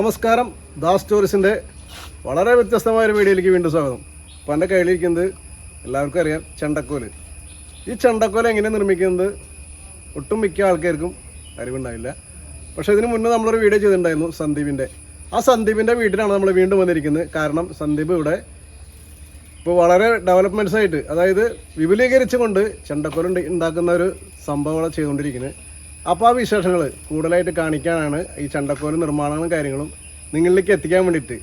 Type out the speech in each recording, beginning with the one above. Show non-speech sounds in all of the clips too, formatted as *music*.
നമസ്കാരം. ദാസ് സ്റ്റോറീസിന്റെ വളരെ വ്യത്യസ്തമായ ഒരു വീഡിയോയിലേക്ക് വീണ്ടും സ്വാഗതം. അപ്പോൾ എന്റെ കയ്യിലിരിക്കുന്നത് എല്ലാവർക്കും അറിയാം ചെണ്ടക്കോൽ. ഈ ചെണ്ടക്കോൽ എങ്ങനെ നിർമ്മിക്കുന്നത്? ഒട്ടും മിക്ക ആൾക്കാർക്കും അറിവുണ്ടാവില്ല. പക്ഷേ ഇതിന് മുന്നേ നമ്മളൊരു വീഡിയോ ചെയ്തിട്ടുണ്ടായിരുന്നു സന്ദീപിന്റെ ആ സന്ദീപിന്റെ വീട്ടിലാണ് നമ്മൾ വീണ്ടും വന്നിരിക്കുന്നത്. കാരണം സന്ദീപ് ഇവിടെ ഇപ്പോൾ വളരെ ഡെവലപ്മെന്റ്സ് ആയിട്ട് അതായത് വിപുലീകരിച്ചുകൊണ്ട് ചെണ്ടക്കോൽ ഉണ്ട് ഉണ്ടാക്കുന്ന ഒരു സംഭവം ചെയ്തുകൊണ്ടിരിക്കുന്നത്. അപ്പോൾ ആ വിശേഷങ്ങൾ കൂടുതലായിട്ട് കാണിക്കാനാണ് ഈ ചെണ്ടക്കോൽ നിർമ്മാണങ്ങളും കാര്യങ്ങളും നിങ്ങളിലേക്ക് എത്തിക്കാൻ വേണ്ടിയിട്ട്.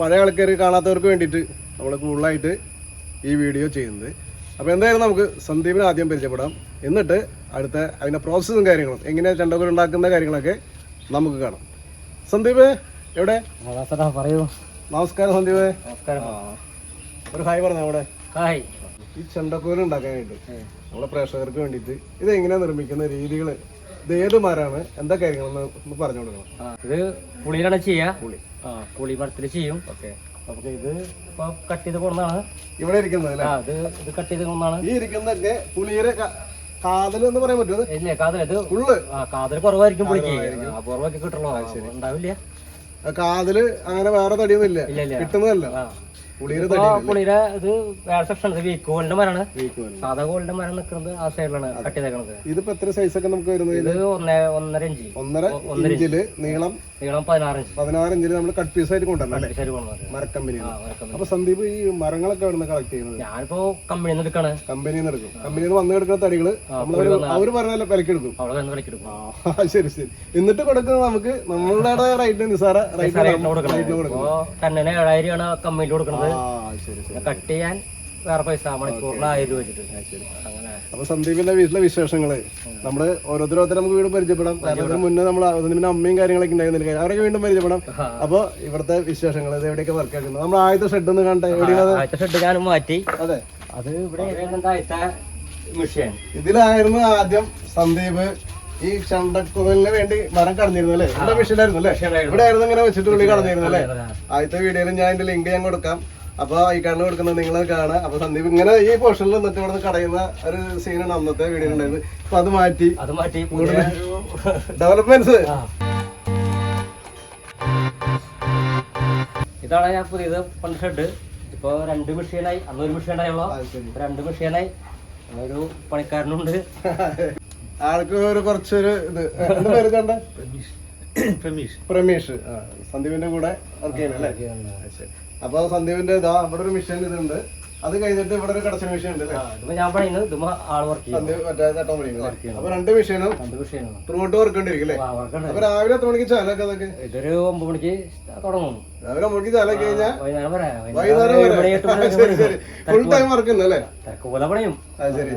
പഴയ ആൾക്കാർ കാണാത്തവർക്ക് വേണ്ടിയിട്ട് നമ്മൾ കൂടുതലായിട്ട് ഈ വീഡിയോ ചെയ്യുന്നത്. അപ്പോൾ എന്തായാലും നമുക്ക് സന്ദീപിനെ ആദ്യം പരിചയപ്പെടാം. എന്നിട്ട് അടുത്ത അതിന്റെ പ്രോസസ്സും കാര്യങ്ങളും എങ്ങനെയാണ് ചെണ്ടക്കോൽ ഉണ്ടാക്കുന്ന കാര്യങ്ങളൊക്കെ നമുക്ക് കാണാം. സന്ദീപ് എവിടെ? പറയൂ. നമസ്കാരം സന്ദീപ്. നമസ്കാരം. ഒരു ഹായ് പറഞ്ഞു അവിടെ. ഹായ്. ഈ ചെണ്ടക്കോൽ ഉണ്ടാക്കാനായിട്ട്. നമ്മളെ പ്രേക്ഷകർക്ക് വേണ്ടിയിട്ട്. ഇത് എങ്ങനെ നിർമ്മിക്കുന്ന രീതികൾ? ഇത് ഏത് മരമാണ്? എന്താ കാര്യങ്ങളെന്ന് ഒന്ന് പറഞ്ഞു കൊടുക്കണം. ഇത് പുളിയിലാണ് ചെയ്യാ. പുളി. ആ പുളി മരത്തിൽ ചെയ്യും. ഓക്കെ. നമുക്ക് ഇത് ഇപ്പൊ കട്ട് ചെയ്ത് കൊണ്ടാണ് ഇവിടെ ഇരിക്കുന്നത് അല്ലേ? അത് ഇത് ഇത് കട്ട് ചെയ്ത് കൊണ്ടാണ് ഈ ഇരിക്കുന്നതൊക്കെ പുളിയുടെ കാതൽ എന്ന് പറയാൻ പറ്റുമോ ഇല്ല കാതൽ ഇത് ഉള്ളു. ആ കാതൽ കുറവായിരിക്കും പുളിക്ക്. കുറവൊക്കെ കിട്ടുള്ളൂ ഉണ്ടാവില്ല. കാതൽ അങ്ങനെ വേറെ തടിയൊന്നും ഇല്ല. കിട്ടുന്നതല്ല. പുളിയുടെ ഇത് വേറെ സെക്ഷൻ സാധാ മരം നിൽക്കുന്നത് ആ സൈഡിലാണ് കട്ട് ചെയ്തേക്കണത്. ഇതിപ്പോ എത്ര സൈസ് ഒക്കെ നമുക്ക് വരുന്നത് ഇത് ഒന്നേ ഒന്നര ഇഞ്ച് ഒന്നര ഇഞ്ചിൽ നീളം? നീളം പതിനാറ് ഇഞ്ച് പതിനാറ് ഇഞ്ചിൽ നമ്മൾ കട്ട് പീസ് ആയിട്ട് കൊണ്ടുവരണം മരക്കമ്പനി. അപ്പൊ സന്ദീപ് ഈ മരങ്ങളൊക്കെ കളക്ട് ചെയ്യുന്നത്? ഞാനിപ്പോ കമ്പനിയിൽ നിന്ന് എടുക്കാണ്. കമ്പനിയിൽ നിന്ന് എടുക്കും. കമ്പനിയിൽ നിന്ന് വന്ന് കിടക്കുന്ന തടികൾ അവർ പറഞ്ഞാൽ വിലക്കെടുക്കും ശരി ശരി. എന്നിട്ട് കൊടുക്കുന്നത് നമുക്ക് നമ്മളുടെ റേറ്റ് നിസാര റേറ്റ് റൈറ്റ് കൊടുക്കണം. ഏഴായിരം ആണ് കമ്പനിയിൽ കൊടുക്കുന്നത് കട്ട് ചെയ്യാൻ വേറെ പൈസ മണിക്കൂറിൽ ആയിരം രൂപ വെച്ചിട്ട് അങ്ങനെ. അപ്പൊ സന്ദീപിന്റെ വീട്ടിലെ വിശേഷങ്ങൾ. നമ്മൾ ഓരോരുത്തരോരുത്തർ നമുക്ക് വീട് പരിചയപ്പെടാം. മുന്നേ നമ്മൾ അമ്മയും കാര്യങ്ങളൊക്കെ ഉണ്ടായിരുന്നില്ല. അവരൊക്കെ വീണ്ടും പരിചയപ്പെടാം. അപ്പൊ ഇവിടുത്തെ വിശേഷങ്ങൾ ഇത് എവിടെയൊക്കെ വർക്ക് ആക്കുന്നത് നമ്മൾ ആദ്യത്തെ ഷെഡ് ഒന്ന് കണ്ടേ. എവിടെയാണ് ആദ്യത്തെ ഷെഡ് ഞാൻ മാറ്റി. അതെ. അത് ഇവിടെ മിഷ്യൻ ഇതിലായിരുന്നു ആദ്യം സന്ദീപ് ഈ ചണ്ടക്കുതലിന് വേണ്ടി മരം കടന്നിരുന്നു അല്ലേ? ഇവിടെ മെഷീനായിരുന്നു അല്ലേ? ഇവിടെ ആയിരുന്നു ഇങ്ങനെ വെച്ചിട്ട് ഉള്ളി കടന്നിരുന്നു അല്ലേ? ആദ്യത്തെ വീഡിയോയിൽ ഞാൻ എന്റെ ലിങ്ക് ഞാൻ കൊടുക്കാം. അപ്പൊ ഈ കണ്ണ് കൊടുക്കുന്നത് നിങ്ങൾ കാണാം. അപ്പൊ സന്ദീപ് ഇങ്ങനെ ഈ പോർഷനിൽ നിന്നിട്ട് ഇവിടെ കടയുന്ന ഒരു സീനാണ് അന്നത്തെ വീഡിയോ ഉണ്ടായിരുന്നത് അപ്പൊ അത് മാറ്റി. അത് മാറ്റി പുതിയ ഡെവലപ്മെന്റ്സ്. ഇതാണ് ഞാൻ പുതിയത് പണ്ട് ഷെഡ് ഇപ്പൊ രണ്ട് മെഷീനായി അന്ന് ഒരു മെഷീൻ ഉണ്ടായുള്ളൂ ഇപ്പൊ രണ്ട് മെഷീനായി ഒരു പണിക്കാരനുണ്ട്. *laughs* ആൾക്ക് ഒരു കുറച്ചൊരു ഇത്. പ്രമീഷ് പേര് കണ്ട പ്രമീഷ്. പ്രമീഷ്. സന്ദീപിന്റെ കൂടെ വർക്ക് ചെയ്യുന്നത് അല്ലേ? ശരി. അപ്പൊ സന്ദീപിന്റെ ഇതാ ഇവിടെ ഒരു മിഷൻ ഇതുണ്ട്. അത് കഴിഞ്ഞിട്ട് ഇവിടെ ഒരു കടച്ച മിഷൻ ഉണ്ട് അപ്പൊ രണ്ട് മിഷനും ത്രൂട്ട് വർക്ക് ഉണ്ടിരിക്കും. അപ്പൊ രാവിലെ എത്ര മണിക്ക് ചാലൊക്കെ അതൊക്കെ ഇതൊരു ഒമ്പത് മണിക്ക് തുടങ്ങും. രാവിലെ മണിക്ക് ചാലൊക്കെ കഴിഞ്ഞാൽ വൈകുന്നേരം വരെ ഫുൾ ടൈം വർക്ക് ഉണ്ടല്ലേ അത് ശരി.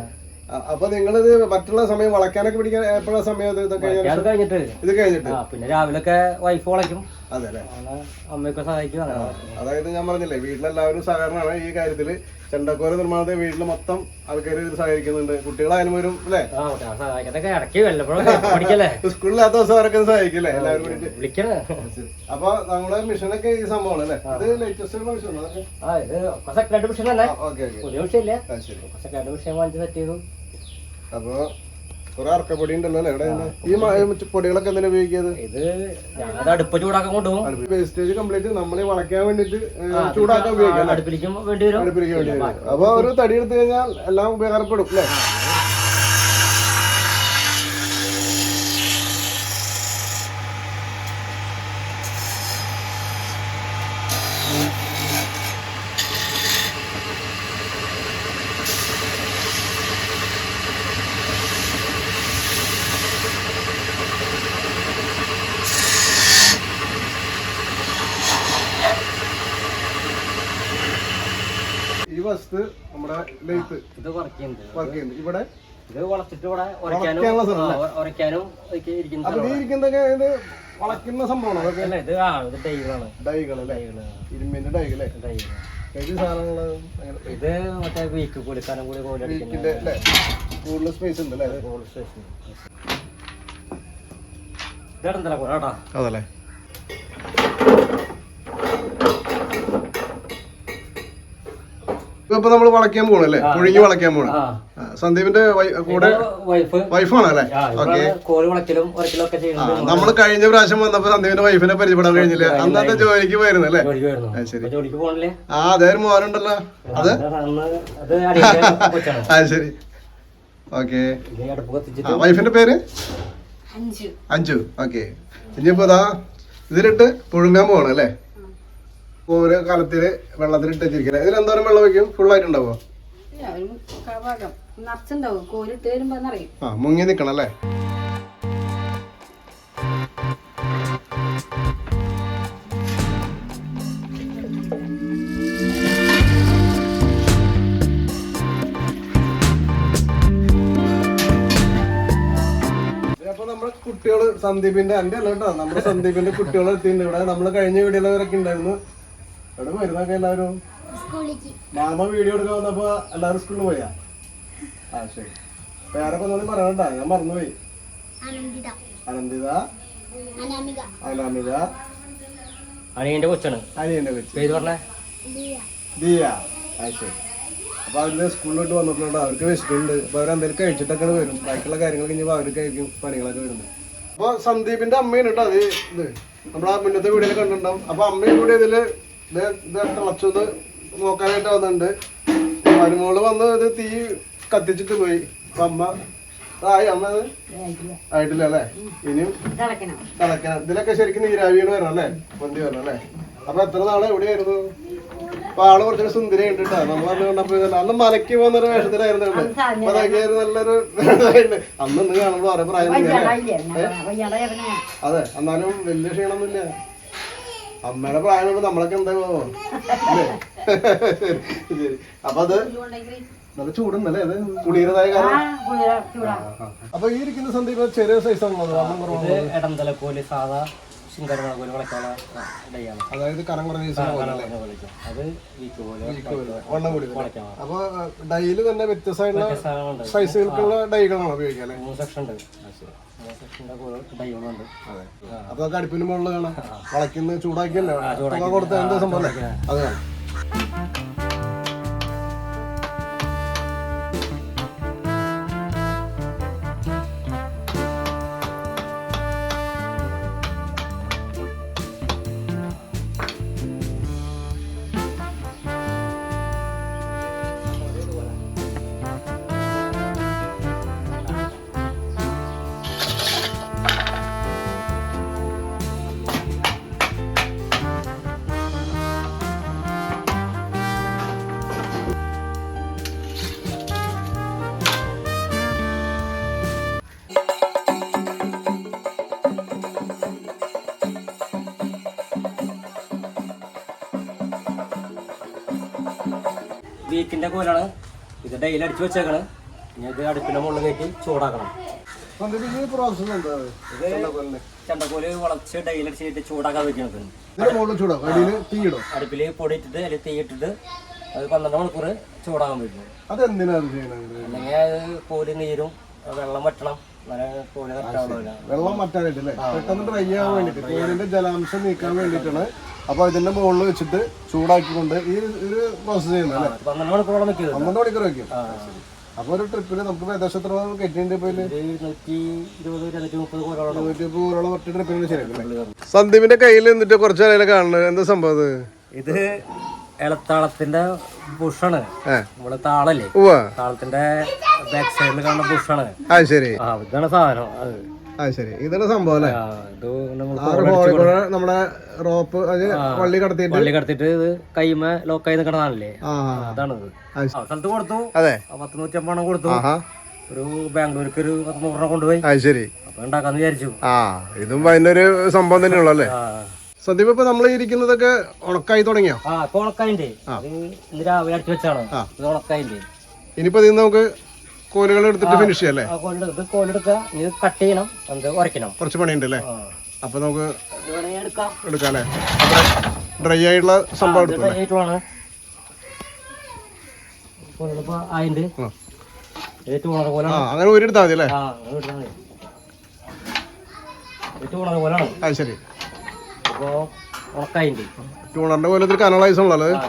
അപ്പൊ നിങ്ങളിത് മറ്റുള്ള സമയം വളക്കാനൊക്കെ പിടിക്കാൻ എപ്പോഴാ സമയം ഇത് കഴിഞ്ഞിട്ട്. ഇത് കഴിഞ്ഞിട്ട്? പിന്നെ പിന്നെ രാവിലൊക്കെ വൈഫ് വളയ്ക്കും. അതെ അല്ലേ? അമ്മയൊക്കെ സഹായിക്കും അതായത് ഞാൻ പറഞ്ഞില്ലേ വീട്ടിലെല്ലാവരും സഹകരണമാണ് ഈ കാര്യത്തിൽ. ചെണ്ടക്കോര നിർമ്മാണത്തെ വീട്ടിൽ മൊത്തം ആൾക്കാർ സഹായിക്കുന്നുണ്ട് സഹകരിക്കുന്നുണ്ട്. കുട്ടികളായാലും വരും അല്ലേ? സ്കൂളിലാത്ത ദിവസം അവരൊക്കെ സഹായിക്കില്ലേ? എല്ലാവരും വിളിക്കണേ. അപ്പൊ നമ്മുടെ മിഷനൊക്കെ ഈ സംഭവമാണ് അല്ലേ? ഇത് ലേറ്റസ്റ്റ് മിഷൻ ഇത് സെക്കൻഡ് ഓക്കെ ഓക്കെ. പുതിയ വിഷയമില്ല ആ സെക്കൻഡ് വാങ്ങിച്ച് സെറ്റ് ചെയ്തു. അപ്പൊ കുറെ അറക്കപ്പൊടി ഉണ്ടല്ലോ അല്ലേ? ഇവിടെ ഈ മ- പൊടികളൊക്കെ എന്തിനാ ഉപയോഗിക്കുന്നത് ഇത് ഞാനത് അടുപ്പ് ചൂടാക്കാൻ കൊണ്ടുപോകും. വേസ്റ്റേജ് കംപ്ലീറ്റ് നമ്മൾ വളയ്ക്കാൻ വേണ്ടിട്ട് ഏ, ചൂടാക്കാൻ ഉപയോഗിക്കാം അല്ലേ? അടുപ്പിലേക്കും വേണ്ടി വരും. അടുപ്പിലേക്ക് വേണ്ടി വരും. അപ്പൊ ഒരു തടി എടുത്തു കഴിഞ്ഞാൽ എല്ലാം ഉപകാരപ്പെടും അല്ലേ ഈ വസ്തു നമ്മുടെ ലെയ്ത്ത് ഇത് വർക്ക് ചെയ്യുന്നുണ്ട് ഇവിടെ ഇത് വളച്ചിട്ട് ഇവിടെ ഉരയ്ക്കാനും ഇരിക്കുന്നതൊക്കെ വളയ്ക്കുന്ന സംഭവമാണ്? ഇത് ആ ഇത് ഡൈകളാണ്. ഡൈകൾ ഇരുമ്പിന്റെ ഡൈകൾ ഡൈകൾ. ഏത് ഇത് മറ്റേ വീക്ക് കൂലിക്കാനും കൂടി അല്ലേ? കൂടുതൽ സ്പേസ് ഉണ്ട് അല്ലേ? ഗോൾഡ് സ്റ്റേഷൻ ഇതെടുത്തല്ല കേട്ടോ അതല്ലേ. ഇപ്പൊ നമ്മൾ വളയ്ക്കാൻ പോകണല്ലേ പുഴുങ്ങി വളയ്ക്കാൻ പോണ. ആ. സന്ദീപിന്റെ കൂടെ വൈഫ് വൈഫാണ് അല്ലേ ഓക്കെ നമ്മൾ കഴിഞ്ഞ പ്രാവശ്യം വന്നപ്പോ സന്ദീപിന്റെ വൈഫിനെ പരിചയപ്പെടാൻ കഴിഞ്ഞില്ല. അന്നത്തെ ജോലിക്ക് പോയിരുന്നു അല്ലേ? ശരി. ആ അതേ ഒരു മോനുണ്ടല്ലോ. അത്? ആ *laughs* ശരി. ഓക്കെ വൈഫിന്റെ പേര്? അഞ്ജു അഞ്ചു. ഓക്കെ ഇനിയിപ്പോ ഇതാ ഇതിലിട്ട് പുഴുങ്ങാൻ പോകണം അല്ലേ? ഓരോ കാലത്തിൽ വെള്ളത്തിൽ വെച്ചിരിക്കുന്നത് ഇതിൽ എന്തോരം വെള്ളം വെക്കും ഭാഗം. നിറച്ചുണ്ടാവും. കോരിട്ട് വരുമ്പോ ആ മുങ്ങി നിക്കണം അല്ലേ? കുട്ടികൾ സന്ദീപിന്റെ എന്റെ അല്ല കേട്ടോ. നമ്മുടെ സന്ദീപിന്റെ കുട്ടികളെ എത്തിയിട്ടുണ്ട്. ഇവിടെ നമ്മൾ കഴിഞ്ഞ വീഡിയോയിലവരൊക്കെ ഉണ്ടായിരുന്നു. ഇവിടെ വരുന്നൊക്കെ എല്ലാവരും മാമ വീഡിയോ എടുക്കാൻ വന്നപ്പോ എല്ലാവരും സ്കൂളിൽ പോയാ? ആ ശരി. വേറെ ഒന്നും പറയണ്ട ഞാൻ മറന്നുപോയി. അനന്തിത. അനാമിക. അനിയന്റെ കൊച്ചാണ്. അനിയന്റെ കൊച്ചു. പേര് പറഞ്ഞേ? ദിയ. ആ ശരി. അപ്പൊ അവർ സ്കൂളിലോട്ട് വന്നിട്ടുണ്ട്? അവർക്ക് വിശക്കുന്നുണ്ട്. അപ്പൊ അവരെന്തെങ്കിലും കഴിച്ചിട്ടൊക്കെ വരും. ബാക്കിയുള്ള കാര്യങ്ങൾ ഇനി അവർക്ക് കഴിക്കും പണികളൊക്കെ വരുന്നത്. അപ്പൊ സന്ദീപിന്റെ അമ്മയാണ് കേട്ടോ അത് ഇത്. നമ്മളാ മുന്നത്തെ വീഡിയോയിൽ കണ്ടിട്ടുണ്ടാവും. അപ്പൊ അമ്മയും കൂടെ ഇതിൽ ഇത് ഇത് തിളച്ചത് നോക്കാനായിട്ട് വന്നിട്ടുണ്ട്. മരുമോൾ വന്ന് ഇത് തീ കത്തിച്ചിട്ട് പോയി. അമ്മ ആയി അമ്മ. ആയിട്ടില്ല അല്ലേ? ഇനിയും തിളക്കണം. തിളക്കണം. ഇതിലൊക്കെ ശരിക്കും നീരാവിയാണ് വരണം അല്ലേ? വണ്ടി വരണം അല്ലേ? അപ്പൊ എത്ര നാളെ എവിടെയായിരുന്നു? അപ്പൊ ആൾ കുറച്ചൊരു സുന്ദരി കണ്ടിട്ടാ കേട്ടോ നമ്മൾ അന്ന് കണ്ടപ്പോ. അന്ന് മലയ്ക്ക് പോകുന്നൊരു വേഷത്തിലായിരുന്നു. അപ്പൊ അതൊക്കെ നല്ലൊരു. അന്ന് ഇന്ന് കാണുമ്പോ ഒരേ പ്രായം? അതെ. എന്നാലും വലിയ ക്ഷീണമൊന്നുമില്ല. അമ്മയുടെ പ്രായം കൊണ്ട് നമ്മളൊക്കെ ശരി അപ്പൊ അത് നല്ല ചൂടുണ്ടല്ലേ അത് കുളിയതായ കാരണം അപ്പൊ ഈ ഇരിക്കുന്ന സന്ദീപ് ചെറിയ സൈസ് ആണല്ലോ സാധാ അതായത് കനം കുറഞ്ഞ വണ്ണം കൂടി അപ്പൊ ഡൈയിൽ തന്നെ വ്യത്യസ്തമായിട്ടുള്ള സൈസുകൾക്കുള്ള ഡൈകളാണ് ഉപയോഗിക്കാൻ സെക്ഷൻ ഉണ്ട്. അതെ അപ്പൊ അടുപ്പിന് മുകളിൽ കാണാം. വളയ്ക്കുന്ന ചൂടാക്കിയല്ലേ? കൊടുത്ത എന്താ സംഭവം? അല്ലേ? അത് വീക്കിന്റെ കോലാണ്. ഇത് ഡെയിലി അടിച്ചു വെച്ചേക്കണ്. ഇനി ഇത് അടുപ്പിന്റെ മുകളിൽ കയറ്റി ചൂടാക്കണം? ചണ്ടക്കോൽ വളച്ച് ഡെയിലി അടിച്ചിട്ട് ചൂടാക്കാൻ വെക്കുന്നത് അടുപ്പിൽ പൊടി ഇട്ടിട്ട് അല്ലെങ്കിൽ തീ ഇട്ടിട്ട് അത് പന്ത്രണ്ട് മണിക്കൂർ ചൂടാകാൻ ചെയ്യണത് അല്ലെങ്കിൽ അത് കോൽ നീരും വെള്ളം വറ്റണം. വെള്ളം മറ്റാനായിട്ട് അല്ലേ? പെട്ടെന്ന് ഡ്രൈ ആവാൻ വേണ്ടിട്ട്. കോലിന്റെ ജലാംശം നീക്കാൻ വേണ്ടിയിട്ടാണ് അപ്പൊ ഇതിന്റെ മുകളിൽ വെച്ചിട്ട് ചൂടാക്കിക്കൊണ്ട് ഈ ഒരു- പ്രോസസ്സ് പ്രോസസ് ചെയ്യുന്നത് പന്ത്രണ്ട് മണിക്കൂറോളം വെക്കും പന്ത്രണ്ട് മണിക്കൂർ വെക്കും. അപ്പൊ ഒരു ട്രിപ്പിൽ നമുക്ക് ഏകദേശം എത്ര ട്രിപ്പിന് സന്ദീപിന്റെ കയ്യിൽ നിന്നിട്ട് കുറച്ച് നേരം കാണുന്നത്? എന്താ സംഭവം ഇത് ഇളത്താളത്തിന്റെ ബുഷാണ്. നമ്മൾ താളല്ലേ? താളത്തിന്റെ ബാക്ക് സൈഡിൽ കാണുന്ന ബുഷാണ്. ആ ശരി. ആ ഇതാണ് സാധനം. അത് ആ ശരി. ഇതാണ് സംഭവം അല്ലേ? ആ, ഇത് നമ്മൾ ആ ഒരു ഹോളിൽ കൂടെ നമ്മുടെ റോപ്പ് അത് വള്ളി കടത്തിയിട്ട്? പള്ളി കടത്തിട്ട് ഇത് കൈമ ലോക്കായി നിൽക്കണതാണല്ലേ ആ അതാണിത്. ആ, ആ സ്ഥലത്ത് കൊടുത്തു. അതെ. പത്ത് നൂറ്റമ്പണം കൊടുത്തു. ഒരു ബാംഗ്ലൂർക്ക് ഒരു പത്ത് നൂറെണ്ണം കൊണ്ടുപോയി. അത് ശരി. അപ്പൊ ഉണ്ടാക്കാന്ന് വിചാരിച്ചു. ആ ഇതും അതിന്റെ സംഭവം തന്നെയുള്ളൂ അല്ലേ? സന്ദീപ് ഇപ്പൊ നമ്മൾ ഇരിക്കുന്നതൊക്കെ ഉണക്കായി തുടങ്ങിയോ? ആ ഇപ്പൊ ഇന്ന് രാവിലെ അടിച്ചു വെച്ചാണ്. ഉണക്കായിന്റെ ഇനിയിപ്പോ നമുക്ക് കോലുകൾ എടുത്തിട്ട് ഫിനിഷ് ചെയ്യല്ലേ? കോലെടുത്ത് കോലെടുക്കുക. ഇത് കട്ട് ചെയ്യണം. ഉരയ്ക്കണം. കുറച്ച് പണിയുണ്ട് അല്ലേ. അപ്പൊ നമുക്ക് എടുക്കാം. എടുക്കാം അല്ലേ ഡ്രൈ ആയിട്ടുള്ള സംഭവം കോലാണ്. അങ്ങനെ ഒരു എടുത്താൽ മതി. അല്ലേ അത് ശരി. ഇപ്പോ ഉണക്കായിണ്ട്. ട്യൂണറിന്റെ കോലത്തിൽ കനളൈസ് ഉള്ളത് ആ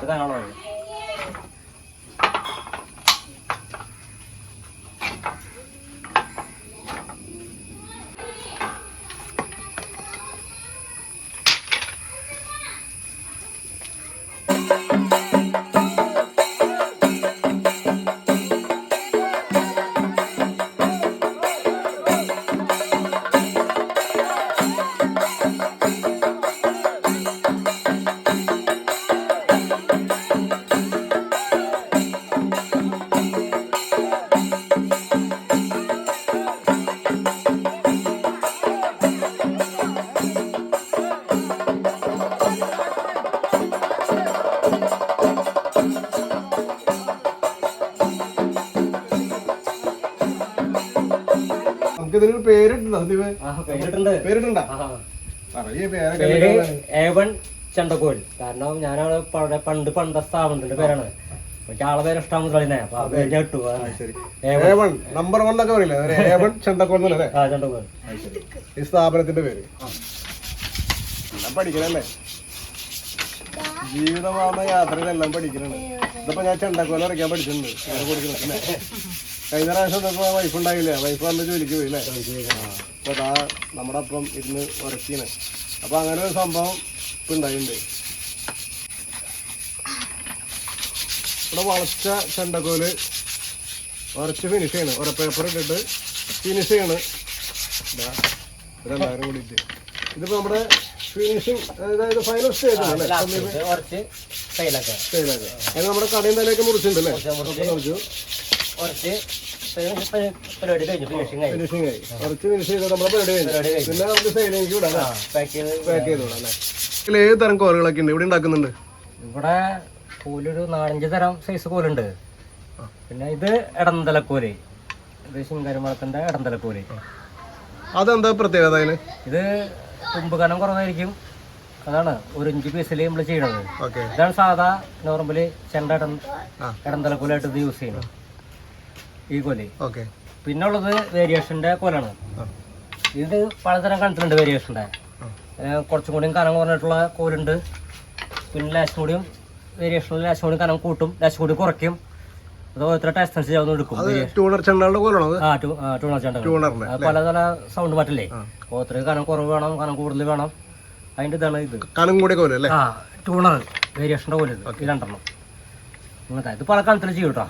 നമുക്ക് ഇതിനൊരു പേരിട്ടുണ്ടോ. ആ പേരിട്ടുണ്ട് പറയേ ചണ്ടക്കോൽ കാരണം ഞാനാണ് പഴയ പണ്ട് പണ്ട സ്ഥാപനത്തിന്റെ പേരാണ്. പക്ഷെ ആളെ പേര് ഇഷ്ടം മുതലേ അപ്പൊ ആ പേര് ഞാൻ ഇട്ടു. ഏവൺ. ഏവൺ നമ്പർ വൺ എന്നൊക്കെ പറയില്ലേ? ഒരു ഏവൺ ചെണ്ടക്കോൾ എന്നല്ലേ? ആ ചണ്ടക്കോൽ ഈ സ്ഥാപനത്തിന്റെ പേര്. എല്ലാം പഠിക്കണല്ലേ? ജീവിതമാകുന്ന യാത്രയിലെല്ലാം പഠിക്കണുണ്ട് ഇതിപ്പോ ഞാൻ ചെണ്ടക്കോല ഇറക്കാൻ പഠിച്ചിട്ടുണ്ട്. കഴിഞ്ഞ പ്രാവശ്യം ഇതൊക്കെ വൈഫ് ഉണ്ടായില്ലേ? വൈഫ് നല്ല ജോലിക്ക് പോയില്ലേ അപ്പോൾ അതാ നമ്മുടെ അപ്പം ഇരുന്ന് ഉറക്കീന് അപ്പൊ അങ്ങനെ ഒരു സംഭവം ഇപ്പൊ ഉണ്ടായിട്ടുണ്ട് ഇവിടെ വളച്ച ചെണ്ടക്കോൽ ഉറച്ച് ഫിനിഷ് ചെയ്യണം. ഒരു പേപ്പർ ഇട്ടിട്ട് ഫിനിഷ് ചെയ്യണം. ഇതെല്ലാവരും കൂടിയിട്ട്. ഇതിപ്പോ നമ്മുടെ ഫിനിഷിങ് അതായത് ഫൈനൽ സ്റ്റേജ് അല്ലേ? അത് നമ്മുടെ കടയും തലയൊക്കെ മുറിച്ചിട്ടുണ്ടല്ലേ മുറിച്ചു കുറച്ച് പരിപാടി കഴിഞ്ഞു. ഫിനിഷിങ് കഴിഞ്ഞു ഫിനിഷിംഗ് ആയി. കുറച്ച് ഫിനിഷ് ചെയ്ത് നമ്മുടെ പരിപാടി പരിപാടി കഴിഞ്ഞു. കഴിഞ്ഞു. പിന്നെ നമുക്ക് സൈഡിലേക്ക് വിടാം ആ പാക്ക് ചെയ്ത് പാക്ക് ചെയ്ത് വിടാം അല്ലേ? ഇതിൽ ഏത് തരം കോലുകളൊക്കെ ഉണ്ട്? ഇവിടെ ഉണ്ടാക്കുന്നുണ്ട്. ഇവിടെ കോലൊരു നാലഞ്ച് തരം സൈസ് കോലുണ്ട്. പിന്നെ ഇത് ഇടന്തലക്കോൽ ഇത് ശിങ്കാരിമളത്തിന്റെ ഇടന്തലക്കോൽ അതെന്താ പ്രത്യേകത അതിന്? ഇത് തുമ്പ് കനം കുറവായിരിക്കും. അതാണ് ഒരു ഇഞ്ച് പീസിൽ നമ്മൾ ചെയ്യണത്. ഇതാണ് സാധാ നോർമലി ചെണ്ട ഇടം. ഇടന്തലക്കോലായിട്ട് ഇത് യൂസ് ചെയ്യുന്നത്. ഈ കൊലി. ഓക്കെ. പിന്നെ ഉള്ളത് വേരിയേഷന്റെ കൊലാണ്. ഇത് പലതരം കണ്ടിട്ടുണ്ട് വേരിയേഷന്റെ. കുറച്ചും കൂടിയും കനം കുറഞ്ഞിട്ടുള്ള കോലുണ്ട്. പിന്നെ ലാസ്റ്റ് കൂടിയും വേരിയേഷനിൽ ലാസ്റ്റ് കൂടി കനം കൂട്ടും. ലാസ്റ്റ് കൂടി കുറയ്ക്കും. അത് ഓരോരുത്തരുടെ ടേസ്റ്റ് അനുസരിച്ച് എടുക്കും ട്യൂണർ ആ ടു ടൂണർ ചേട്ടൻ ട്യൂണറിന്റെ പല പല സൗണ്ട് പറ്റില്ലേ ഓരോരുത്തർക്ക് കനം കുറവ് വേണം കനം കൂടുതൽ വേണം. അതിന്റെ ഇതാണ് ഇത്. കനം കൂടിയ കോലല്ലേ ആ ട്യൂണർ വേരിയേഷന്റെ കോലുണ്ട് രണ്ടെണ്ണം. ഇത് പല കണത്തിൽ ചെയ്യൂട്ടോ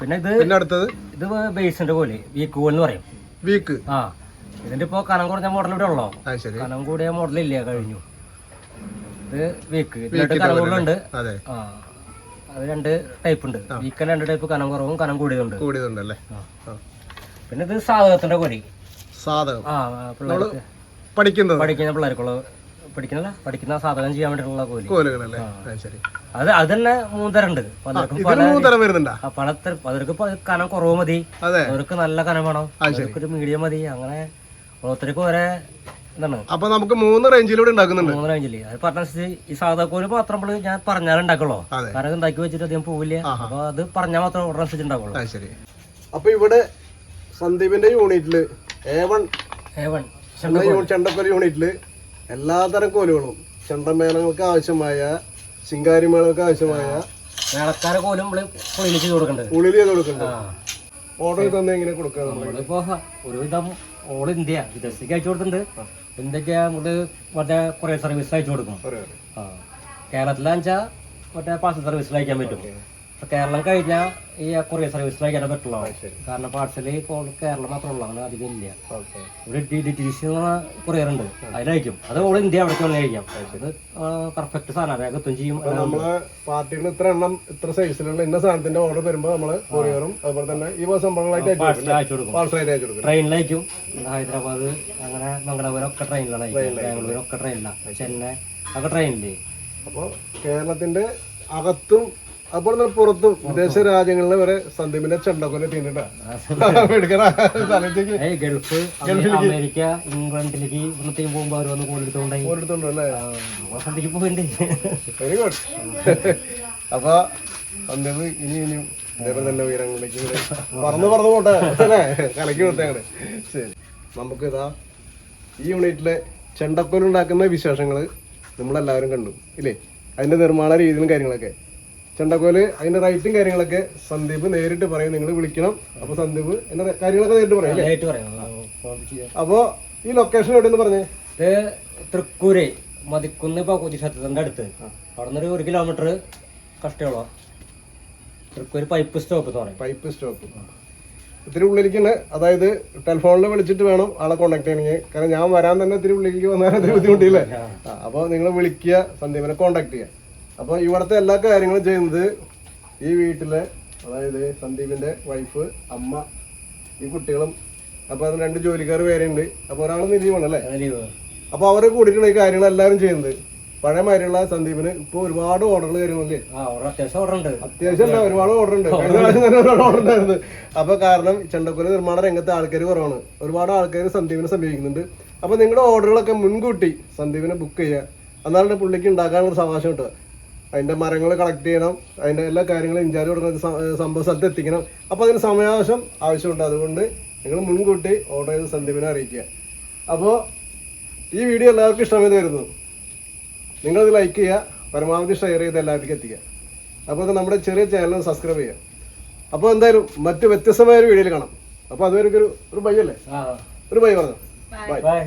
പിന്നെ ഇത് പിന്നെ അടുത്തത്? ഇത് ബേസിന്റെ പോലെ വീക്ക് കോൽ എന്ന് പറയും. വീക്ക് ആ ഇതിന്റെ ഇപ്പൊ കനം കുറഞ്ഞ മോഡൽ ഇവിടെ ഉള്ളോ? കനം കൂടിയ മോഡൽ ഇല്ല കഴിഞ്ഞു. ഇത് വീക്ക് ഇതിലായിട്ട് കനം കൂടുതലുണ്ട്. അതെ. ആ അത് രണ്ട് ടൈപ്പ് ഉണ്ട്. വീക്കൻ രണ്ട് ടൈപ്പ് കനം കുറവും കനം കൂടിയതുണ്ട്. കൂടിയതുണ്ടല്ലേ. പിന്നെ ഇത് സാധകത്തിന്റെ കോലി സാധകം. ആ പഠിക്കുന്നത്? പഠിക്കുന്ന പിള്ളേർക്കുള്ള പഠിക്കുന്ന പഠിക്കുന്ന സാധകം ചെയ്യാൻ വേണ്ടിയിട്ടുള്ള കോലി. കോലുകളല്ലേ? ശരി. അത് അത് തന്നെ മൂന്നരണ്ട് പലർക്കും പല ഇതിന് മൂന്ന് തരം വരുന്നുണ്ടാ? ആ, പല തര- പലർക്ക് കനം കുറവ് മതി. അവർക്ക് നല്ല കനം വേണം. അവർക്ക് ഒരു മീഡിയം മതി. അങ്ങനെ ഓരോരുത്തർക്കും ഒരേ എന്താണ് അപ്പൊ നമുക്ക് മൂന്ന് റേഞ്ചിലൂടെ ഉണ്ടാക്കുന്നുണ്ട്. മൂന്ന് റേഞ്ചിൽ അത് പറഞ്ഞ ഈ സാധാക്കോൽ മാത്രം നമ്മൾ ഞാൻ പറഞ്ഞാൽ ഉണ്ടാക്കുള്ളൂ. കാരണം ഉണ്ടാക്കി വെച്ചിട്ട് അധികം പോവില്ല. അപ്പൊ അത് പറഞ്ഞാൽ മാത്രം ഓർഡർ അനുസരിച്ച് ഉണ്ടാക്കുള്ളൂ ശരി. അപ്പൊ ഇവിടെ സന്ദീപിന്റെ യൂണിറ്റിൽ എ വൺ ഏവൺ ചെണ്ടക്കൊല. യൂണിറ്റിൽ എല്ലാതരം കോലുകളും ചെണ്ടമേളങ്ങൾക്ക് ആവശ്യമായ ശിങ്കാരി മേളങ്ങൾക്ക് ആവശ്യമായ മേളക്കാരെ കോലും നമ്മൾ ചെയ്ത് കൊടുക്കണ്ടത്. ഉള്ളിൽ ചെയ്ത് കൊടുക്കുന്നുണ്ട് ആ. ഓർഡർ തന്നെ എങ്ങനെ കൊടുക്കുക നമ്മൾ? നമ്മളിപ്പോ ഒരുവിധം ഓൾ ഇന്ത്യ വിദേശത്തേക്ക് അയച്ചു കൊടുത്തിട്ടുണ്ട്. ഇന്ത്യയ്ക്ക് നമ്മൾ മറ്റേ കൊറിയർ സർവീസ് അയച്ചു കൊടുക്കും. ആ. കേരളത്തിലാണെച്ചാ മറ്റേ പാർസൽ സർവീസിൽ അയക്കാൻ പറ്റും. കേരളം കഴിഞ്ഞാൽ ഈ കൊറിയർ സർവീസ് വൈകാൻ പറ്റുള്ളൂ. കാരണം പാർസൽ ഇപ്പോൾ കേരളം മാത്രമേ ഉള്ളൂ അങ്ങനെ അധികം ഇല്ല. ഇവിടെ ഡി ടി സി കൊറിയർ ഉണ്ട്. അതിലയക്കും അത് ഓൾ ഇന്ത്യ അവിടെ വന്നു കഴിക്കാം. അത് പെർഫെക്റ്റ് സാധനം. വേഗം എത്തും ചെയ്യും നമ്മൾ പാർട്ടികൾ ഇത്ര എണ്ണം ഇത്ര സൈസിലുള്ള ഇന്ന സാധനത്തിന്റെ ഓർഡർ വരുമ്പോൾ നമ്മൾ കൊറിയറും അതുപോലെ തന്നെ ഈ സംഭവങ്ങളായിട്ട് ട്രെയിനിലായിരിക്കും ട്രെയിനിലയക്കും ഹൈദരാബാദ് അങ്ങനെ മംഗളപുരം ഒക്കെ ട്രെയിനിലാണ് ഒക്കെ ട്രെയിനിലാണ് ചെന്നൈ ഒക്കെ ട്രെയിനിലേ അപ്പോൾ കേരളത്തിന്റെ അകത്തും അതുപോലെ തന്നെ പുറത്തും വിദേശ രാജ്യങ്ങളിൽ വരെ സന്ദീപിന്റെ ചെണ്ടക്കൊല ഏയ് ഗൾഫ് അമേരിക്ക ഇംഗ്ലണ്ടിലേക്ക് ഇവിടത്തേക്കും പോകുമ്പോ അവർ വന്ന് കോലെടുത്തോണ്ടായി പോയിട്ടുണ്ട് വെരി ഗുഡ് അപ്പൊ സന്ദീപ് ഇനി ഇനിയും ഇതേപോലെ തന്നെ ഉയരങ്ങളിലേക്ക് പറന്ന് പറന്ന് പോട്ടെ. കലക്കി വിട്ടേ അങ്ങനെ ശരി. നമുക്ക് ഇതാ ഈ യൂണിറ്റിലെ ചെണ്ടക്കോലുണ്ടാക്കുന്ന വിശേഷങ്ങൾ നമ്മളെല്ലാവരും കണ്ടു. ഇല്ലേ? അതിന്റെ നിർമ്മാണ രീതിയിലും കാര്യങ്ങളൊക്കെ. ചെണ്ടക്കോൽ അതിന്റെ റൈറ്റും കാര്യങ്ങളൊക്കെ സന്ദീപ് നേരിട്ട് പറയും നിങ്ങൾ വിളിക്കണം. അപ്പൊ സന്ദീപ് എന്റെ കാര്യങ്ങളൊക്കെ നേരിട്ട് പറയും അല്ലേ? ആയിട്ട് പറയാം. അപ്പോ അപ്പൊ ഈ ലൊക്കേഷൻ എവിടെയെന്ന് പറഞ്ഞേ? ഇത് തൃക്കൂര് മതിക്കുന്ന് പകുതി ക്ഷേത്രത്തിന്റെ അടുത്ത്. അവിടെ നിന്നൊരു ഒരു കിലോമീറ്റർ കഷ്ടമുള്ള തൃക്കൂര് പൈപ്പ് സ്റ്റോപ്പ് എന്ന് പറയും. പൈപ്പ് സ്റ്റോപ്പ് ഇത്തിരി ഉള്ളിലേക്കാണ് അതായത് ടെലിഫോണിൽ വിളിച്ചിട്ട് വേണം ആളെ കോണ്ടാക്ട് ചെയ്യണമെങ്കിൽ കാരണം ഞാൻ വരാൻ തന്നെ ഇത്തിരി ഉള്ളിലേക്ക് വന്നാൽ ഇത്തിരി ബുദ്ധിമുട്ടില്ലേ? അപ്പോൾ നിങ്ങൾ വിളിക്കുക സന്ദീപിനെ കോണ്ടാക്ട് ചെയ്യുക. അപ്പോൾ ഇവിടുത്തെ എല്ലാ കാര്യങ്ങളും ചെയ്യുന്നത് ഈ വീട്ടിലെ അതായത് സന്ദീപിന്റെ വൈഫ് അമ്മ ഈ കുട്ടികളും അപ്പോൾ അതിന് രണ്ട് ജോലിക്കാർ ഉണ്ട് അപ്പോൾ ഒരാൾ നിലീവാണ് അല്ലേ? അപ്പോൾ അവരെ കൂടിയിട്ടാണ് ഈ കാര്യങ്ങൾ എല്ലാവരും ചെയ്യുന്നത്. പഴയ മാതിരിയുള്ള സന്ദീപിന് ഇപ്പോൾ ഒരുപാട് ഓർഡറുകൾ ഒരു അത്യാവശ്യം ഓർഡർ ഉണ്ട്. അത്യാവശ്യം അല്ല, ഒരുപാട് ഓർഡർ ഉണ്ട്. ഓർഡർ ഉണ്ടായിരുന്നു. അപ്പൊ കാരണം ചെണ്ടക്കുല നിർമ്മാണ രംഗത്തെ ആൾക്കാർ കുറവാണ്. ഒരുപാട് ആൾക്കാർ സന്ദീപിനെ സമീപിക്കുന്നുണ്ട്. അപ്പൊ നിങ്ങളുടെ ഓർഡറുകളൊക്കെ മുൻകൂട്ടി സന്ദീപിനെ ബുക്ക് ചെയ്യുക. എന്നാലും പുള്ളിക്ക് ഉണ്ടാക്കാനുള്ള സാവകാശം കിട്ടുക. അതിന്റെ മരങ്ങൾ കളക്ട് ചെയ്യണം. അതിന്റെ എല്ലാ കാര്യങ്ങളും ഇൻചാർജ് ഏഹ് സംഭവ സ്ഥലത്ത് എത്തിക്കണം. അപ്പോൾ അതിന് സമയാവശ്യം ആവശ്യമുണ്ട്. അതുകൊണ്ട് നിങ്ങൾ മുൻകൂട്ടി ഓർഡർ ചെയ്ത് സന്ദീപിനെ അറിയിക്കുക. അപ്പോൾ ഈ വീഡിയോ എല്ലാവർക്കും ഇഷ്ടമായി വരുന്നു നിങ്ങളത് ലൈക്ക് ചെയ്യുക പരമാവധി ഷെയർ ചെയ്ത് എല്ലാവർക്കും എത്തിക്കുക. അപ്പോൾ നമ്മുടെ ചെറിയ ചാനൽ സബ്സ്ക്രൈബ് ചെയ്യുക. അപ്പോൾ എന്തായാലും മറ്റു വ്യത്യസ്തമായ ഒരു വീഡിയോയിൽ കാണാം. അപ്പോൾ അതുവരെ ഒരു ഒരു ബൈ അല്ലേ? ഒരു ബൈ പറഞ്ഞു? Bye bye